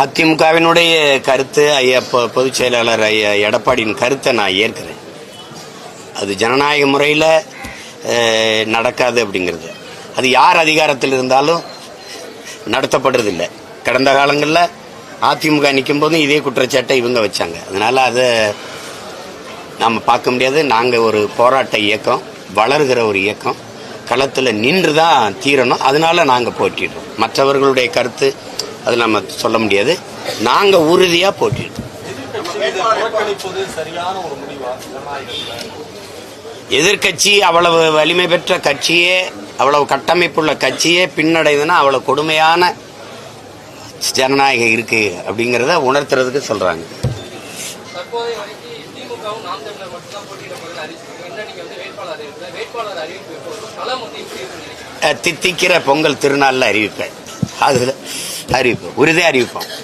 அதிமுகவினுடைய கருத்து ஐயா பொதுச் செயலாளர் ஐயா எடப்பாடியின் கருத்தை நான் ஏற்கிறேன். அது ஜனநாயக முறையில் நடக்காது அப்படிங்கிறது. அது யார் அதிகாரத்தில் இருந்தாலும் நடத்தப்படுறதில்லை. கடந்த காலங்களில் அதிமுக நிற்கும் போதும் இதே குற்றச்சாட்டை இவங்க வச்சாங்க. அதனால் அதை நாம் பார்க்க முடியாது. நாங்கள் ஒரு போராட்ட இயக்கம் வளர்கிற ஒரு இயக்கம். களத்தில் நின்று தான் தீரணும். அதனால நாங்கள் போட்டிடுறோம் மற்றவர்களுடைய கருத்து அது நம்ம சொல்ல முடியாது. நாங்கள் உறுதியாக போட்டிடுவோம் எதிர்கட்சி அவ்வளவு வலிமை பெற்ற கட்சியே அவ்வளவு கட்டமைப்புள்ள கட்சியே பின்னடைதுன்னா அவ்வளவு கொடுமையான ஜனநாயகம் இருக்கு அப்படிங்கிறத உணர்த்துறதுக்கு சொல்றாங்க. தித்திக்கிற பொங்கல் திருநாளில் அறிவிப்பேன். அதில் அறிவிப்போம். உறுதியாக அறிவிப்போம்.